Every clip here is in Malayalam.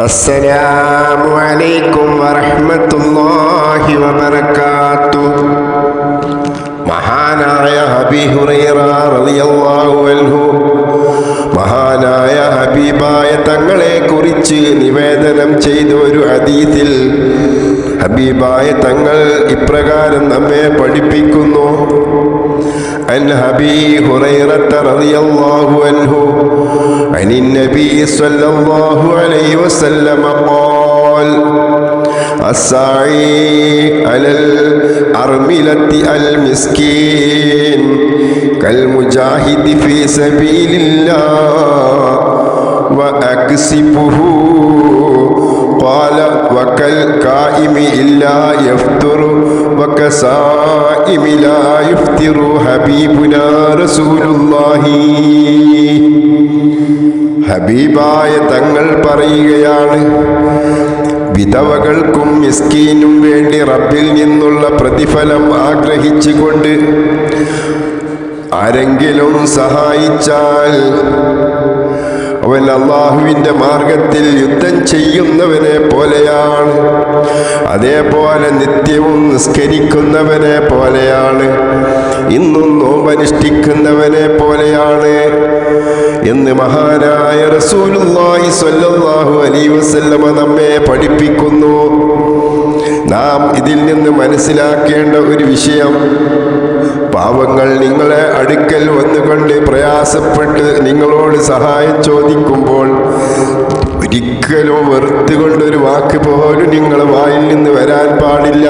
السلام عليكم ورحمة الله وبركاته മഹാനായ ഹബി ഹുറൈറ റളിയല്ലാഹു അൻഹു മഹാനായ ഹബീബായ തങ്ങളെ കുറിച്ച് നിവേദനം ചെയ്ത ഒരു ഹദീസിൽ ഹബീബായ തങ്ങൾ ഇപ്രകാരം നമ്മെ പഠിപ്പിക്കുന്നു عن أبي هريرة رضي الله عنه عن النبي صلى الله عليه وسلم قال السعي على الأرملة المسكين كالمجاهد في سبيل الله وأكسبه قال وكالقائم إلا يفطر وكسائم لا يفطر حبيبنا رسول الله ഹബീബായ തങ്ങൾ പറയുകയാണ് വിധവകൾക്കും മിസ്കീനും വേണ്ടി റബ്ബിൽ നിന്നുള്ള പ്രതിഫലം ആഗ്രഹിച്ചുകൊണ്ട് ആരെങ്കിലും സഹായിച്ചാൽ അവൻ അള്ളാഹുവിന്റെ മാർഗത്തിൽ യുദ്ധം ചെയ്യുന്നവനെ പോലെയാണ്. അതേപോലെ നിത്യവും നിസ്കരിക്കുന്നവനെ പോലെയാണ്. ഇന്നും നോമ്പനുഷ്ഠിക്കുന്നവനെ പോലെയാണ്. എന്ന് മഹാനായ റസൂലുള്ളാഹി സ്വല്ലല്ലാഹു അലൈഹി വസല്ലമ നമ്മെ പഠിപ്പിക്കുന്നു. നാം ഇതിൽ നിന്ന് മനസ്സിലാക്കേണ്ട ഒരു വിഷയം പാവങ്ങൾ നിങ്ങളെ അടുക്കൽ വന്നുകൊണ്ട് പ്രയാസപ്പെട്ട് നിങ്ങളോട് സഹായം ചോദിക്കുമ്പോൾ ഒരിക്കലും വെറുത്തുകൊണ്ടൊരു വാക്ക് പോലും നിങ്ങളെ വായിൽ നിന്ന് വരാൻ പാടില്ല.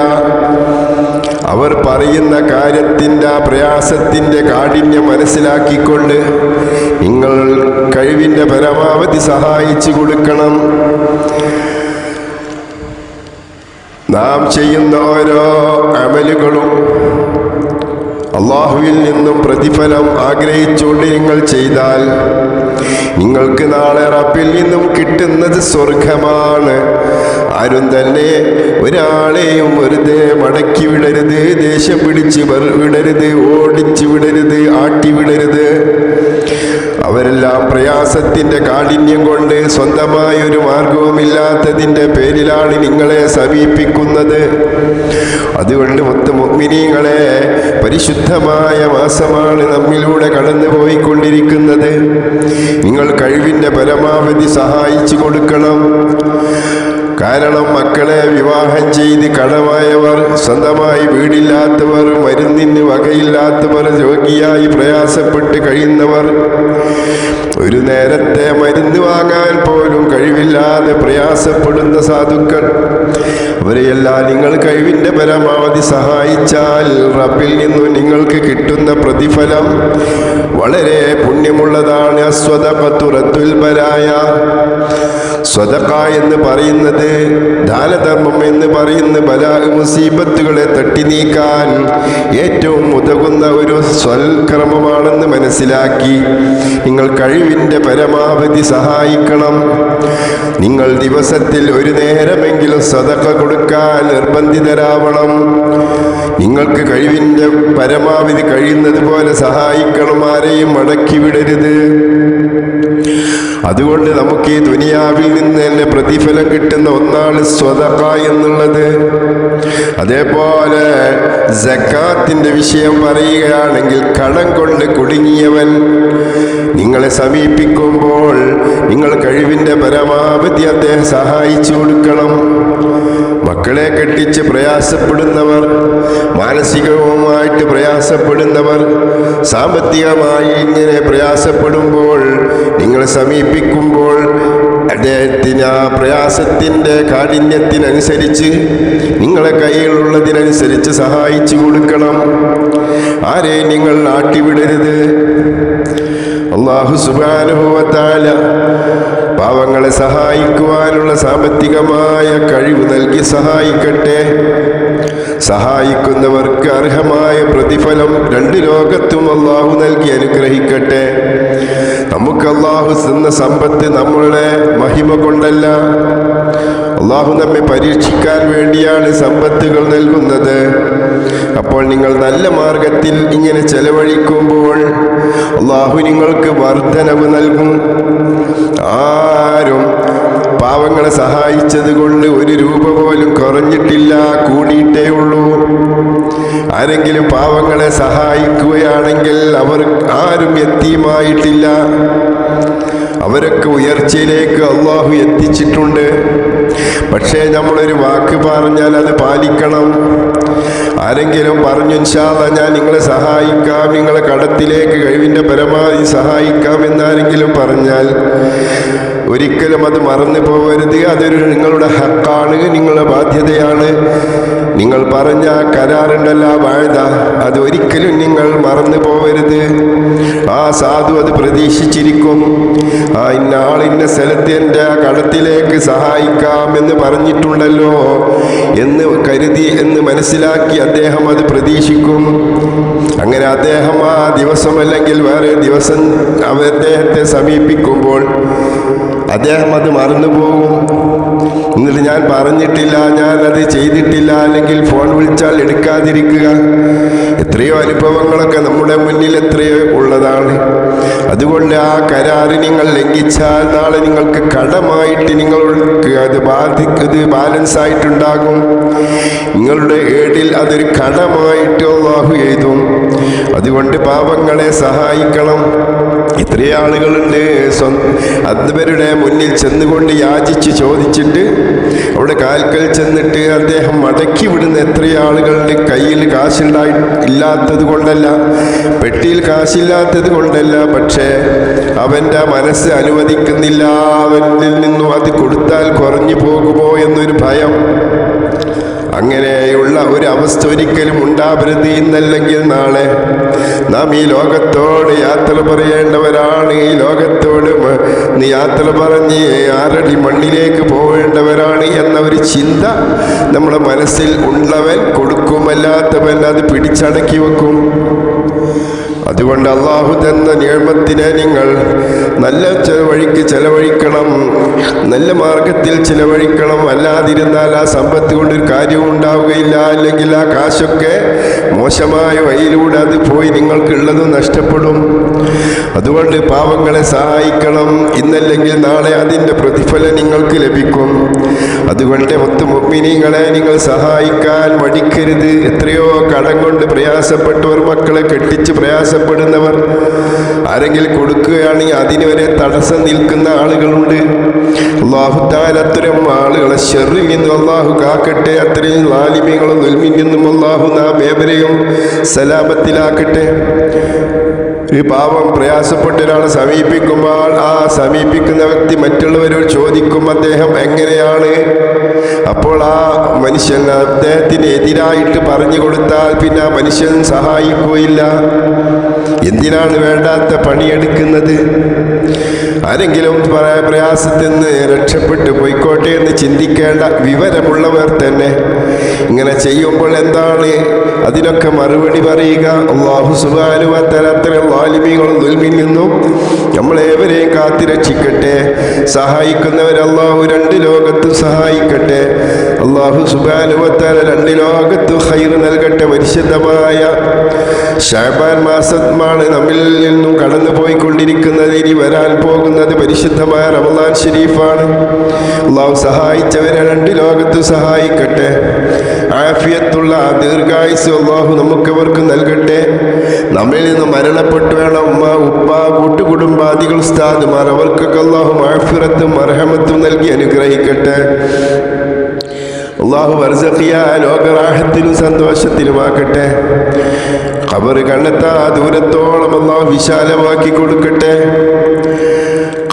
അവർ പറയുന്ന കാര്യത്തിന്റെ ആ പ്രയാസത്തിന്റെ കാഠിന്യം മനസ്സിലാക്കിക്കൊണ്ട് നിങ്ങൾ കഴിവിന്റെ പരമാവധി സഹായിച്ചു കൊടുക്കണം. നാം ചെയ്യുന്ന ഓരോ അമലുകളും അള്ളാഹുവിൽ നിന്നും പ്രതിഫലം ആഗ്രഹിച്ചുകൊണ്ട് നിങ്ങൾ ചെയ്താൽ നിങ്ങൾക്ക് നാളെ റബ്ബിൽ നിന്നും കിട്ടുന്നത് സ്വർഗമാണ്. ആരും തന്നെ ഒരാളെയും വെറുതെ മടക്കി വിടരുത് ദേഷ്യം പിടിച്ച് വിടരുത് ഓടിച്ചു വിടരുത് ആട്ടി വിടരുത്. അവരെല്ലാം പ്രയാസത്തിന്റെ കാഠിന്യം കൊണ്ട് സ്വന്തമായ ഒരു മാർഗവുമില്ലാത്തതിന്റെ പേരിലാണ് നിങ്ങളെ സമീപിക്കുന്നത്. അതുകൊണ്ട് മൊത്ത മുഗ്മിനീകളെ പരിശുദ്ധമായ മാസമാണ് നമ്മിലൂടെ കടന്നു പോയിക്കൊണ്ടിരിക്കുന്നത് നിങ്ങൾ കഴിവിന്റെ പരമാവധി സഹായിച്ചു കൊടുക്കണം. കാരണം മക്കളെ വിവാഹം ചെയ്ത് കടമായവർ സ്വന്തമായി വീടില്ലാത്തവർ മരുന്നിന് വകയില്ലാത്തവർ രോഗിയായി പ്രയാസപ്പെട്ട് കഴിയുന്നവർ ഒരു നേരത്തെ മരുന്ന് വാങ്ങാൻ പോലും കഴിവില്ലാതെ പ്രയാസപ്പെടുന്ന സാധുക്കൾ അവരെയെല്ലാം നിങ്ങൾ കഴിവിന്റെ പരമാവധി സഹായിച്ചാൽ റബ്ബിൽ നിന്നു നിങ്ങൾക്ക് കിട്ടുന്ന പ്രതിഫലം വളരെ പുണ്യമുള്ളതാണ്. സ്വതപത്തുറത്തുൽപരായ സ്വതക്ക എന്ന് പറയുന്നത് ദാനധർമ്മം എന്ന് പറയുന്ന ബലാ മുസീബത്തുകളെ തട്ടി നീക്കാൻ ഏറ്റവും ഉതകുന്ന ഒരു സ്വൽക്രമമാണെന്ന് മനസ്സിലാക്കി. നിങ്ങൾ കഴിവിന്റെ പരമാവധി സഹായിക്കണം. നിങ്ങൾ ദിവസത്തിൽ ഒരു നേരമെങ്കിലും സതക്ക കൊടുക്കാൻ നിർബന്ധിതരാവണം. നിങ്ങൾക്ക് കഴിവിന്റെ പരമാവധി കഴിയുന്നത് പോലെ സഹായിക്കണം. ആരെയും മടക്കി വിടരുത്. അതുകൊണ്ട് നമുക്ക് ഈ ദുനിയാവിൽ നിന്ന് തന്നെ പ്രതിഫലം കിട്ടുന്ന ഒന്നാണ് സ്വതക്ക എന്നുള്ളത്. അതേപോലെ ജക്കാത്തിന്റെ വിഷയം പറയുകയാണെങ്കിൽ കടം കൊണ്ട് കുടുങ്ങിയവൻ നിങ്ങളെ സമീപിക്കുമ്പോൾ നിങ്ങൾ കഴിവിന്റെ പരമാവധി അദ്ദേഹം സഹായിച്ചു കൊടുക്കണം. മക്കളെ കെട്ടിച്ച് പ്രയാസപ്പെടുന്നവർ മാനസികവുമായിട്ട് പ്രയാസപ്പെടുന്നവർ സാമ്പത്തികമായി ഇങ്ങനെ പ്രയാസപ്പെടുമ്പോൾ നിങ്ങളെ സമീപിക്കുമ്പോൾ അദ്ദേഹത്തിന് ആ പ്രയാസത്തിന്റെ കാഠിന്യത്തിനനുസരിച്ച് നിങ്ങളെ കയ്യിലുള്ളതിനനുസരിച്ച് സഹായിച്ചു കൊടുക്കണം. ആരെ നിങ്ങൾ ആട്ടിവിടരുത്? അള്ളാഹു സുബാനുഭവത്താല പാവങ്ങളെ സഹായിക്കുവാനുള്ള സാമ്പത്തികമായ കഴിവ് നൽകി സഹായിക്കട്ടെ. സഹായിക്കുന്നവർക്ക് അർഹമായ പ്രതിഫലം രണ്ട് ലോകത്തും അള്ളാഹു നൽകി അനുഗ്രഹിക്കട്ടെ. നമുക്ക് അള്ളാഹു തന്ന സമ്പത്ത് നമ്മളുടെ മഹിമ കൊണ്ടല്ല. അള്ളാഹു നമ്മെ പരീക്ഷിക്കാൻ വേണ്ടിയാണ് സമ്പത്തുകൾ നൽകുന്നത്. അപ്പോൾ നിങ്ങൾ നല്ല മാർഗത്തിൽ ഇങ്ങനെ ചെലവഴിക്കുമ്പോൾ അള്ളാഹു നിങ്ങൾക്ക് വർധനവ് നൽകും. ആരും പാവങ്ങളെ സഹായിച്ചത് കൊണ്ട് ഒരു രൂപ പോലും കുറഞ്ഞിട്ടില്ല കൂടിയിട്ടേ ഉള്ളൂ. ആരെങ്കിലും പാവങ്ങളെ സഹായിക്കുകയാണെങ്കിൽ അവർ ആരും എത്തിയുമായിട്ടില്ല. അവരൊക്കെ ഉയർച്ചയിലേക്ക് അള്ളാഹു എത്തിച്ചിട്ടുണ്ട്. പക്ഷേ നമ്മളൊരു വാക്ക് പറഞ്ഞാൽ അത് പാലിക്കണം. ആരെങ്കിലും പറഞ്ഞു ഇൻഷാല്ല ഞാൻ നിങ്ങളെ സഹായിക്കാം നിങ്ങളെ കടത്തിലേക്ക് കഴിവിന്റെ പരമാവധി സഹായിക്കാം എന്നാരെങ്കിലും പറഞ്ഞാൽ ഒരിക്കലും അത് മറന്നു പോകരുത്. അതൊരു നിങ്ങളുടെ ഹക്കാണ് നിങ്ങളുടെ ബാധ്യതയാണ്. നിങ്ങൾ പറഞ്ഞ കരാറുണ്ടല്ല വാഴ്ത. അത് ഒരിക്കലും നിങ്ങൾ മറന്നു പോകരുത്. ആ സാധു അത് പ്രതീക്ഷിച്ചിരിക്കും. ആ ഇന്നാളിന്ന സ്ഥലത്ത് എന്റെ കടത്തിലേക്ക് സഹായിക്കാം എന്ന് പറഞ്ഞിട്ടുണ്ടല്ലോ എന്ന് കരുതി എന്ന് മനസ്സിലാക്കി അദ്ദേഹം അത് പ്രതീക്ഷിക്കും. അങ്ങനെ അദ്ദേഹം ആ ദിവസം അല്ലെങ്കിൽ വേറെ ദിവസം അദ്ദേഹത്തെ സമീപിക്കുമ്പോൾ അദ്ദേഹം അത് മറന്നുപോകും എന്നിട്ട് ഞാൻ പറഞ്ഞിട്ടില്ല ഞാൻ അത് ചെയ്തിട്ടില്ല. അല്ലെങ്കിൽ ഫോൺ വിളിച്ചാൽ എടുക്കാതിരിക്കുക. എത്രയോ അനുഭവങ്ങളൊക്കെ നമ്മുടെ മുന്നിൽ എത്രയോ ഉള്ളതാണ്. അതുകൊണ്ട് ആ കരാറ് നിങ്ങൾ ലംഘിച്ചാൽ നാളെ നിങ്ങൾക്ക് കടമായിട്ട് നിങ്ങൾക്ക് അത് ബാധിക്കത് ബാലൻസ് ആയിട്ടുണ്ടാകും. നിങ്ങളുടെ ഏടിൽ അതൊരു കടമായിട്ട് അള്ളാഹു എഴുതും. അതുകൊണ്ട് പാപങ്ങളെ സഹായിക്കണം. ഇത്രയും ആളുകളുണ്ട്. അവരുടെ മുന്നിൽ ചെന്നുകൊണ്ട് യാചിച്ച് ചോദിച്ചിട്ട് അവിടെ കാൽക്കൽ ചെന്നിട്ട് അദ്ദേഹം മടക്കി വിടുന്ന എത്ര ആളുകളുടെ കയ്യിൽ കാശുണ്ടായി ഇല്ലാത്തത് കൊണ്ടല്ല. പെട്ടിയിൽ കാശില്ലാത്തത് കൊണ്ടല്ല. പക്ഷേ അവന്റെ മനസ്സ് അനുവദിക്കുന്നില്ല. അവനിൽ നിന്നും അത് കൊടുത്താൽ കുറഞ്ഞു പോകുമോ എന്നൊരു ഭയം. അങ്ങനെയുള്ള ഒരു അവസ്ഥ ഒരിക്കലും ഉണ്ടാവരുത് ഇന്നല്ലെങ്കിൽ നാളെ. നാം ഈ ലോകത്തോട് യാത്ര പറയേണ്ടവരാണ്. ഈ ലോകത്തോട് യാത്ര പറഞ്ഞ് ആരടി മണ്ണിലേക്ക് പോകേണ്ടവരാണ് എന്ന ഒരു ചിന്ത നമ്മുടെ മനസ്സിൽ ഉള്ളവൻ കൊടുക്കുമല്ലാത്തവൻ അത് പിടിച്ചടക്കി വെക്കും. അതുകൊണ്ട് അള്ളാഹു തന്ന നിയമത്തിനെ നിങ്ങൾ നല്ല ചെലവഴിക്ക് ചെലവഴിക്കണം. നല്ല മാർഗത്തിൽ ചിലവഴിക്കണം. അല്ലാതിരുന്നാൽ ആ സമ്പത്ത് കൊണ്ടൊരു കാര്യവും ഉണ്ടാവുകയില്ല. അല്ലെങ്കിൽ ആ കാശൊക്കെ മോശമായ വഴിയിലൂടെ അത് പോയി നിങ്ങൾക്കുള്ളത് നഷ്ടപ്പെടും. അതുകൊണ്ട് പാവങ്ങളെ സഹായിക്കണം. ഇന്നല്ലെങ്കിൽ നാളെ അതിന്റെ പ്രതിഫലം നിങ്ങൾക്ക് ലഭിക്കും. അതുകൊണ്ട് മൊത്ത മുഗ്മിനികളെ നിങ്ങൾ സഹായിക്കാൻ മടിക്കരുത്. എത്രയോ കടം കൊണ്ട് പ്രയാസപ്പെട്ടവർ മക്കളെ കെട്ടിച്ച് പ്രയാസപ്പെടുന്നവർ ആരെങ്കിലും കൊടുക്കുകയാണെങ്കിൽ അതിന് വരെ തടസ്സം നിൽക്കുന്ന ആളുകളുണ്ട്. അള്ളാഹു താൻ അത്തരം ആളുകളെ ഷെറിൽ അള്ളാഹു കാക്കട്ടെ. അത്രയും ലാലിമ്യങ്ങളും നുൽമിൽ അള്ളാഹു നാം ഏവരെയും സലാമത്തിലാക്കട്ടെ. ഒരു പാവം പ്രയാസപ്പെട്ടൊരാളെ സമീപിക്കുമ്പോൾ ആ സമീപിക്കുന്ന വ്യക്തി മറ്റുള്ളവരോട് ചോദിക്കും അദ്ദേഹം എങ്ങനെയാണ്? അപ്പോൾ ആ മനുഷ്യൻ അദ്ദേഹത്തിന് എതിരായിട്ട് പറഞ്ഞു കൊടുത്താൽ പിന്നെ ആ മനുഷ്യൻ സഹായിക്കുകയില്ല. എന്തിനാണ് വേണ്ടാത്ത പണിയെടുക്കുന്നത്? ആരെങ്കിലും പ്രയാസത്തിൽ നിന്ന് രക്ഷപ്പെട്ടു പോയിക്കോട്ടെ എന്ന് ചിന്തിക്കേണ്ട വിവരമുള്ളവർ തന്നെ ഇങ്ങനെ ചെയ്യുമ്പോൾ എന്താണ്? അതിനൊക്കെ മറുപടി പറയുക. അള്ളാഹു സുബാനുവത്തരത്തരം വാലിമികളും ദുൽമിൽ നിന്നും നമ്മളേവരെയും കാത്തിരക്ഷിക്കട്ടെ. സഹായിക്കുന്നവരല്ലാഹു രണ്ട് ലോകത്തും സഹായിക്കട്ടെ. അള്ളാഹു സുബാനുവത്താല രണ്ട് ലോകത്ത് ഹൈർ നൽകട്ടെ പരിശുദ്ധമായ ഷാബാൻ മാസമാണ് നമ്മിൽ നിന്നും കടന്നു പോയിക്കൊണ്ടിരിക്കുന്നത്. ഇനി വരാൻ പോകുന്നത് പരിശുദ്ധമായ റമദാൻ ഷെരീഫാണ് അള്ളാഹു സഹായിച്ചവരെ രണ്ട് ലോകത്ത് സഹായിക്കട്ടെ. ആഫിയത്തുള്ള ദീർഘായുസ് അള്ളാഹു നമുക്കവർക്ക് നൽകട്ടെ. നമ്മിൽ നിന്ന് മരണപ്പെട്ടു വേണം. ഉമ്മ ഉപ്പ കൂട്ടുകുടുംബാദികൾ ഉസ്താദുമാർ അവർക്കൊക്കെ അള്ളാഹു മാഫിറത്തും അർഹമത്തും നൽകി അനുഗ്രഹിക്കട്ടെ. അള്ളാഹു വർസഖിയ ലോകറാഹത്തിനും സന്തോഷത്തിനുമാക്കട്ടെ ഖബർ കണ്ടെത്താ ദൂരത്തോളം അള്ളാഹു വിശാലമാക്കി കൊടുക്കട്ടെ.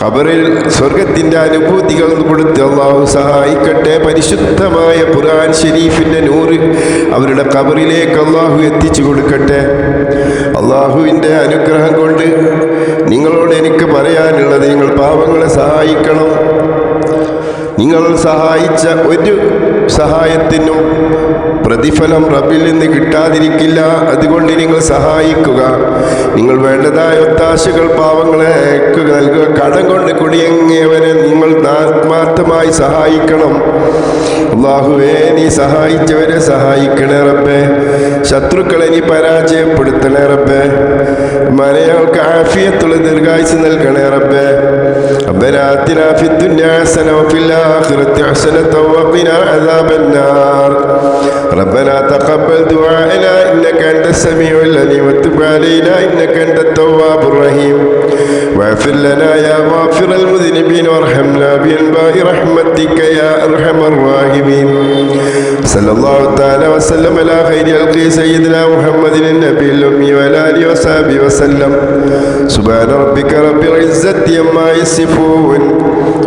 ഖബറിൽ സ്വർഗത്തിന്റെ അനുഭൂതികൾ കൊടുത്ത് അള്ളാഹു സഹായിക്കട്ടെ. പരിശുദ്ധമായ ഖുർആൻ ഷെരീഫിന്റെ നൂറ് അവരുടെ ഖബറിലേക്ക് അള്ളാഹു എത്തിച്ചു കൊടുക്കട്ടെ. അള്ളാഹുവിന്റെ അനുഗ്രഹം കൊണ്ട് നിങ്ങളോട് എനിക്ക് പറയാനുള്ളത് നിങ്ങൾ പാവങ്ങളെ സഹായിക്കണം. നിങ്ങൾ സഹായിച്ച ഒരു സഹായത്തിനും പ്രതിഫലം റബ്ബിൽ നിന്ന് കിട്ടാതിരിക്കില്ല. അതുകൊണ്ട് നിങ്ങൾ സഹായിക്കുക. നിങ്ങൾ വേണ്ടതായ ഒത്താശകൾ പാവങ്ങളെ നൽകുക. കടം കൊണ്ട് കുടിയങ്ങിയവനെ നിങ്ങൾ ആത്മാർത്ഥമായി സഹായിക്കണം. അള്ളാഹുവേ നീ സഹായിച്ചവരെ സഹായിക്കണേ റബ്ബേ. ശത്രുക്കളെ നീ പരാജയപ്പെടുത്തണേ റബ്ബേ. മലയാൾക്ക് ആഫിയത്തുള്ള ദീർഘായുസ് നൽകണേ റബ്ബേ. ربنا آتنا في الدنيا حسنة وفي الآخرة حسنة وقنا عذاب النار. ربنا تقبل دعائنا إنك أنت السميع العليم. وتب علينا إنك أنت التواب الرحيم. واغفر لنا يا غافر المذنبين وارحمنا بأنباء رحمتك يا أرحم الراحمين. صلى الله تعالى وسلم على خير خلق سيدنا محمد النبي الأمي وعلى آله وصحبه وسلم سبحان ربك رب العزة عما يصفون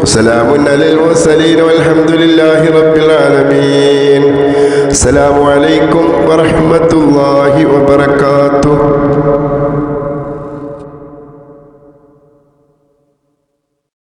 وسلام على المرسلين والحمد لله رب العالمين السلام عليكم ورحمة الله وبركاته